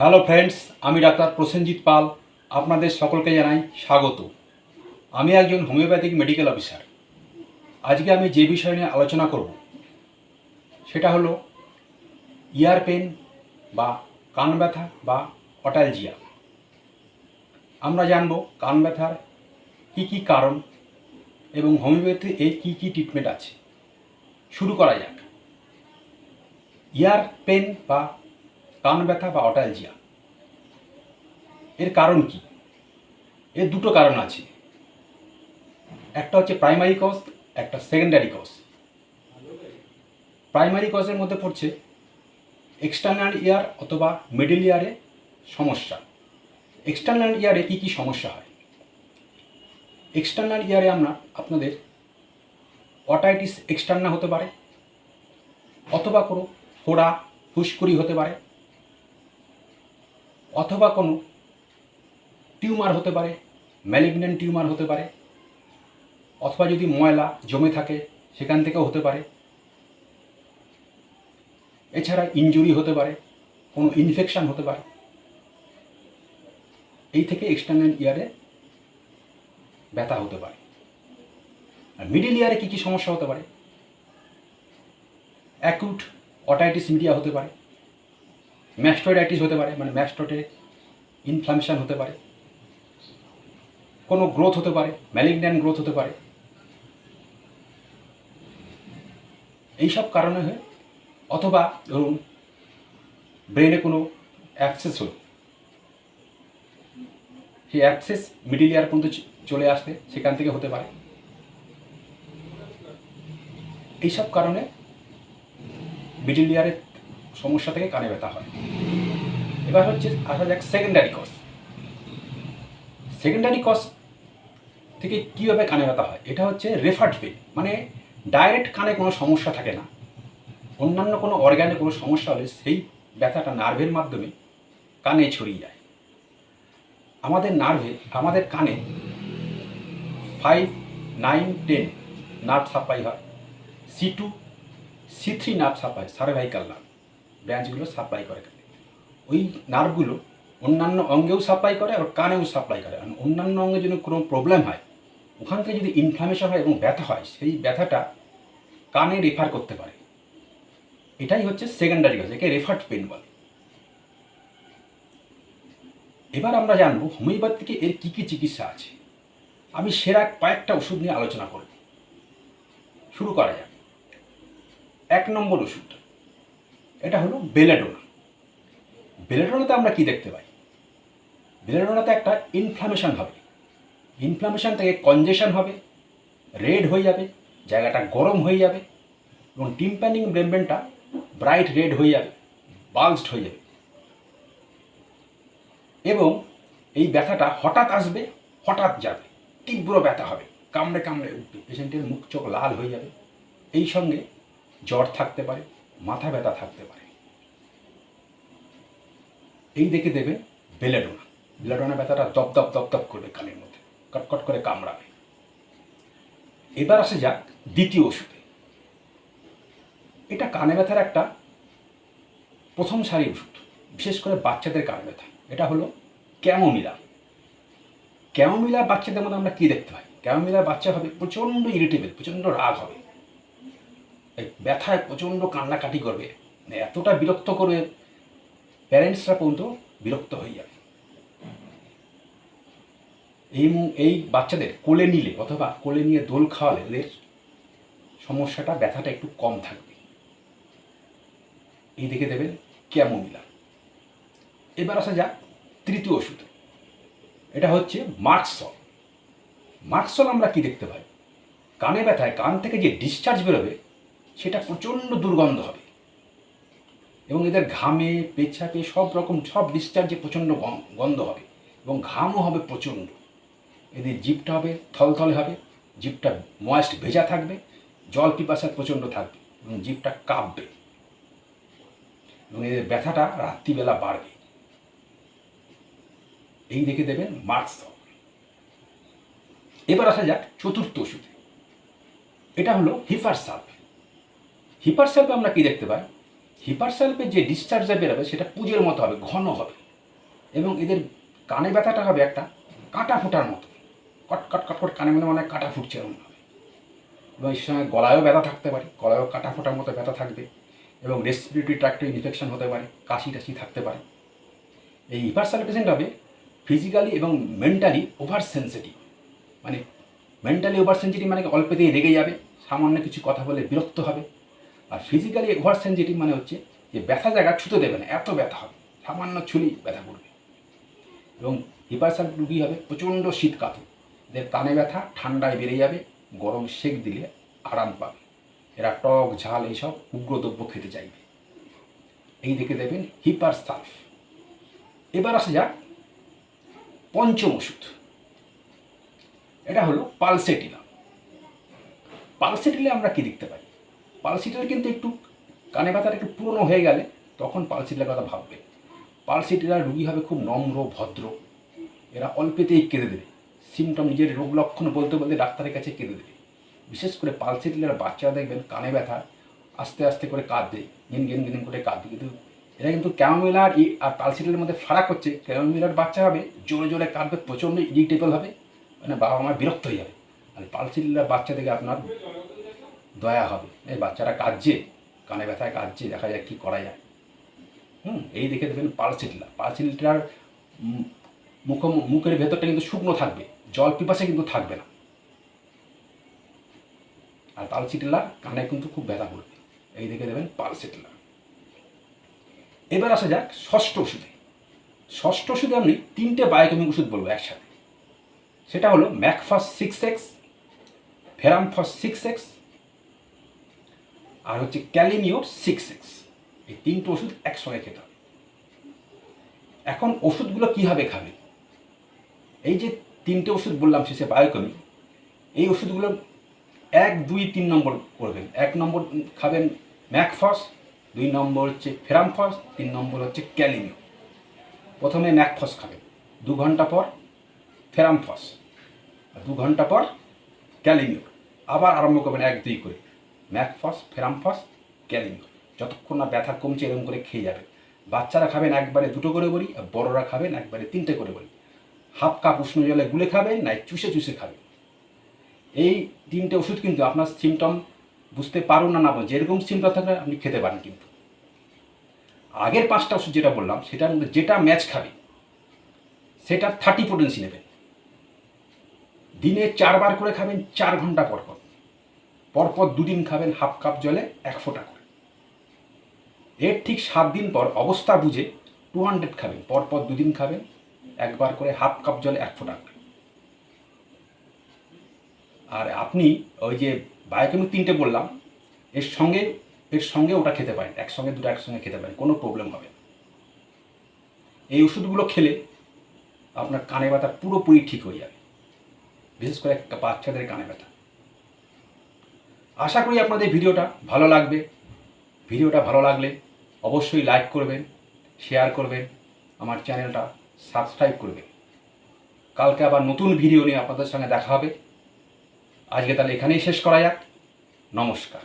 Hello friends, আমি doctor Prosenjit Pal. আপনাদের সকলকে জানাই স্বাগত। আমি একজন হোমিওপ্যাথিক মেডিকেল অফিসার। আজকে আমি যে বিষয় নিয়ে আলোচনা করব, সেটা হলো ইয়ার পেন বা কান ব্যথা বা অটালজিয়া আমরা জানব কান ব্যথার কী কী কারণ এবং হোমিওপ্যাথি এর কী কী ট্রিটমেন্ট আছে। শুরু করা যাক। ইয়ার পেন বা কান ব্যথা বা অটালজিয়া। এর কারণ কি? এর দুটো কারণ আছে। একটা হচ্ছে প্রাইমারি কজ, একটা সেকেন্ডারি কজ। প্রাইমারি কজের মধ্যে পড়ছে এক্সটার্নাল ইয়ার অথবা মিডল ইয়ারে সমস্যা। এক্সটার্নাল ইয়ারে কী কী সমস্যা হয়? এক্সটার্নাল ইয়ারে আমরা আপনাদের অটাইটিস এক্সটার্না হতে পারে, অথবা কোনো ফোড়া, ফুসকুড়ি হতে পারে অথবা কোনো টিউমার হতে পারে ম্যালিগনেন্ট টিউমার হতে পারে, অথবা যদি ময়লা জমে থাকে সেখান থেকেও হতে পারে। এছাড়া ইনজুরি হতে পারে, কোনো ইনফেকশন হতে পারে। এই থেকে এক্সটার্নাল ইয়ারে ব্যথা হতে পারে। আর মিডিল ইয়ারে কী কী সমস্যা হতে পারে? অ্যাকুট অটাইটিস মিডিয়া হতে পারে। ম্যাস্টোডাইটিস হতে পারে মানে ম্যাস্টোটে ইনফ্লামেশন হতে পারে, কোনো গ্রোথ হতে পারে ম্যালিগন্যান্ট গ্রোথ হতে পারে। এইসব কারণে হয়ে, অথবা ধরুন ব্রেনে কোনো অ্যাক্সেস হলো, সেই অ্যাক্সেস মিডিল ইয়ার পর্যন্ত চলে আসতে সেখান থেকে হতে পারে। এইসব কারণে মিডিল ইয়ারের সমস্যা থেকে কানে ব্যথা হয়। এবার হচ্ছে আসা যাক সেকেন্ডারি কজ সেকেন্ডারি কজ থেকে কীভাবে কানে ব্যথা হয়? এটা হচ্ছে রেফার্ড পেন মানে ডাইরেক্ট কানে কোনো সমস্যা থাকে না। অন্যান্য কোনো অর্গ্যানে কোনো সমস্যা হলে সেই ব্যথাটা নার্ভের মাধ্যমে কানে ছড়িয়ে যায়। আমাদের নার্ভে আমাদের কানে five nine ten nerve supply হয়। C two C three nerve supply cervical nerve ব্রাঞ্চগুলো supply করে। ওই নার্ভগুলো অন্যান্য অঙ্গেও সাপ্লাই করে আর কানেও সাপ্লাই করে। আর অন্যান্য অঙ্গে যদি কোনো প্রবলেম হয় ওখান থেকে যদি ইনফ্লামেশন হয় এবং ব্যথা হয়, সেই ব্যথাটা কানে রেফার করতে পারে। এটাই হচ্ছে সেকেন্ডারি কজ একে রেফার্ড পেন বলে। এবার আমরা জানব হোমিওপ্যাথিকে এর কী কী চিকিৎসা আছে। আমি সেরা কয়েকটা ওষুধ নিয়ে আলোচনা করব। শুরু করা যাক। এক নম্বর ওষুধ, এটা হলো বেলাডোনা বেলাডোনাতে আমরা কি দেখতে পাই? বেলাডোনাতে একটা ইনফ্লামেশন হবে। ইনফ্লামেশন থেকে কনজেশন হবে রেড হয়ে যাবে, জায়গাটা গরম হয়ে যাবে, এবং টিম্প্যানিং ব্রেমবেনটা ব্রাইট রেড হয়ে যাবে বাল্সড হয়ে যাবে। এবং এই ব্যথাটা হঠাৎ আসবে, হঠাৎ যাবে, তীব্র ব্যথা হবে, কামড়ে কামড়ে উঠবে পেশেন্টের মুখ চোখ লাল হয়ে যাবে। এই সঙ্গে জ্বর থাকতে পারে, মাথা ব্যথা থাকতে পারে। এই দেখে দেবে বেলেডোনা। বেলেডোনা ব্যথাটা দপ দপ দপ দপ করবে কানের মধ্যে। কটকট করে কামড়াবে। এবার আসে যাক দ্বিতীয় ওষুধে। এটা কানে ব্যথার একটা প্রথম সারি ওষুধ, বিশেষ করে বাচ্চাদের কানে ব্যথা। এটা হলো ক্যামোমিলা ক্যামোমিলা বাচ্চাদের মধ্যে আমরা কী দেখতে পাই? ক্যামোমিলা বাচ্চা হবে, প্রচণ্ড ইরিটেবল প্রচণ্ড রাগ হবে। ব্যথায় প্রচণ্ড কান্নাকাটি করবে। মানে এতটা বিরক্ত করবে প্যারেন্টসরা পর্যন্ত বিরক্ত হয়ে যাবে। এই এই বাচ্চাদের কোলে নিলে অথবা কোলে নিয়ে দোল খাওয়ালে এদের সমস্যাটা, ব্যথাটা একটু কম থাকবে। এই দেখে দেবেন ক্যামোমিলা। এবার আসা যাক তৃতীয় ওষুধ। এটা হচ্ছে মার্কসল। মার্কসল আমরা কি দেখতে পাই? কানে ব্যথায় কান থেকে যে ডিসচার্জ বেরোবে, সেটা প্রচণ্ড দুর্গন্ধ হবে। এবং এদের ঘামে পেছাপে সব রকম, সব ডিসচার্জে প্রচণ্ড গন্ধ হবে এবং ঘামও হবে প্রচণ্ড। এদের জিপটা হবে, থলথলে হবে, জিপটা ময়েস্ট ভেজা থাকবে, জল পিপাসা প্রচণ্ড থাকবে এবং জিপটা কাঁপবে এবং এদের ব্যথাটা রাত্রিবেলা বাড়বে। এই দেখে দেবেন মার্কস এবার আসা যাক চতুর্থ ওষুধে। এটা হলো হিফার সাল্প হিপার সাল্পে আমরা কি দেখতে পাই? হিপার সাল্পে যে ডিসচার্জটা বেরোবে, সেটা পুজোর মতো হবে, ঘন হবে। এবং এদের কানে ব্যথাটা হবে একটা কাঁটা ফোটার মতো। কট কট কট কট, কানে মনে মনে কাঁটা ফুটছে এরকম হবে এবং এর সময় গলায়ও ব্যথা থাকতে পারে, গলায়ও কাঁটা ফোটার মতো ব্যথা থাকবে এবং রেসপিরেটরি ট্র্যাক্টে ইনফেকশন হতে পারে, কাশি টাশি থাকতে পারে। এই হিপারসাল পেশেন্ট হবে ফিজিক্যালি এবং মেন্টালি ওভার সেন্সিটিভ মানে মেন্টালি ওভার সেন্সিটিভ মানে অল্পতেই রেগে যাবে, সামান্য কিছু কথা বলে বিরক্ত হবে। আর ফিজিক্যালি ওভার সেন্সিটিভ মানে হচ্ছে যে ব্যথা জায়গা ছুতে দেবে না, এত ব্যথা হবে, সামান্য ছুলি ব্যথা করবে। এবং হিপারসাল রুগী হবে? প্রচণ্ড শীত কাতু এদের কানে ব্যথা, ঠান্ডায় বেড়ে যাবে, গরম সেক দিলে আরাম পাবে। এরা টক, ঝাল এইসব উগ্রদ্রব্য খেতে চাইবে। এই দেখে দেবেন হিপার সালফ এবার আসা যাক পঞ্চম ওষুধ। এটা হলো পালসেটিলা পালসেটিলে আমরা কি দেখতে পাই? পালসেটিল কিন্তু একটু কানে ব্যথাটা একটু পুরনো হয়ে গেলে তখন পালসেটিলার কথা ভাববে। পালসেটিলার রুগী হবে খুব নম্র, ভদ্র। এরা অল্পেতেই কেঁদে দেবে। সিমটম নিজের রোগ লক্ষণ বলতে বলতে ডাক্তারের কাছে কেঁদে দেবে। বিশেষ করে পালসেটিলার বাচ্চারা দেখবেন কানে ব্যথা, আস্তে আস্তে করে কাঁদবে গিন গিন গিন করে কাঁদবে। কিন্তু এরা কিন্তু ক্যামোমিলার আর পালসেটিলার মধ্যে ফারাক হচ্ছে। ক্যামোমিলার বাচ্চা হবে, জোরে জোরে কাঁদবে, প্রচণ্ড ইরিটেবল হবে মানে বাবা মা বিরক্ত হয়ে যাবে। আর পালসেটিলার বাচ্চা থেকে আপনার দয়া হবে। এই বাচ্চারা কাঁদছে, কানে ব্যথায় কাঁদছে, দেখা যায় কী করা যায়। হুম, এই দেখে দেবেন পালসেটিলা পালসেটিলার মুখ, মুখের ভেতরটা কিন্তু শুকনো থাকবে, জল পিপাসে কিন্তু থাকবে না। আর পালসিটিলা কানে কিন্তু খুব ব্যথা করবে। এই দেখে দেবেন পালসিটিলা এবার আসা যাক ষষ্ঠ ওষুধে। ষষ্ঠ ওষুধে আমি তিনটে বায়োকেমিক ওষুধ বলব একসাথে। সেটা হলো mag phos six X, ferrum phos six X আর হচ্ছে ক্যালিনিওর সিক্স এক্স এই তিনটে ওষুধ একসঙ্গে খেতে হবে। এখন ওষুধগুলো কীভাবে খাবেন এই যে তিনটে ওষুধ বললাম শেষে বায়োকমি এই ওষুধগুলো এক, দুই, তিন নম্বর করবেন। এক নম্বর খাবেন ম্যাকফস দুই নম্বর হচ্ছে ফেরামফস তিন নম্বর হচ্ছে ক্যালিমিও। প্রথমে ম্যাকফস খাবেন। দু ঘণ্টা পর ফেরামফস দু ঘণ্টা পর ক্যালিমিও। আবার আরম্ভ করবেন এক, দুই করে। ম্যাকফস ফেরামফস ক্যালিমিও যতক্ষণ না ব্যথা কমছে এরকম করে খেয়ে যাবে। বাচ্চারা খাবেন একবারে দুটো করে বলি আর বড়রা খাবেন একবারে তিনটে করে বলি হাফ কাপ উষ্ণ জলে গুলে খাবেন, নাই চুষে চুষে খাবেন। এই তিনটে ওষুধ কিন্তু আপনার সিমটম বুঝতে পারুন না না যেরকম সিমটম থাকলে আপনি খেতে পারেন কিন্তু। আগের পাঁচটা ওষুধ যেটা বললাম, সেটার মধ্যে যেটা ম্যাচ খাবে সেটা থার্টি পোটেন্সি নেবেন। দিনে চারবার করে খাবেন, চার ঘণ্টা পর পর। পরপর দুদিন খাবেন হাফ কাপ জলে এক ফোঁটা করে। এর ঠিক সাত দিন পর অবস্থা বুঝে টু হান্ড্রেড খাবেন, পরপর দুদিন খাবেন, একবার করে হাফ কাপ জলে এক ফোঁটা করে। আর আপনি ওই যে বায়োকেমিক তিনটে বললাম, এর সঙ্গে এর সঙ্গে ওটা খেতে পারেন, একসঙ্গে দুটো একসঙ্গে খেতে পারেন, কোনো প্রবলেম হবে এই ওষুধগুলো খেলে আপনার কানে ব্যথা পুরোপুরি ঠিক হয়ে যাবে। বিশেষ করে বাচ্চাদের কানে ব্যথা। আশা করি আপনাদের ভিডিওটা ভালো লাগবে। ভিডিওটা ভালো লাগলে অবশ্যই লাইক করবেন শেয়ার করবেন, আমার চ্যানেলটা সাবস্ক্রাইব করবেন। কালকে আবার নতুন ভিডিও নিয়ে আপনাদের সঙ্গে দেখা হবে। আজকে তাহলে এখানেই শেষ করা যাক। নমস্কার।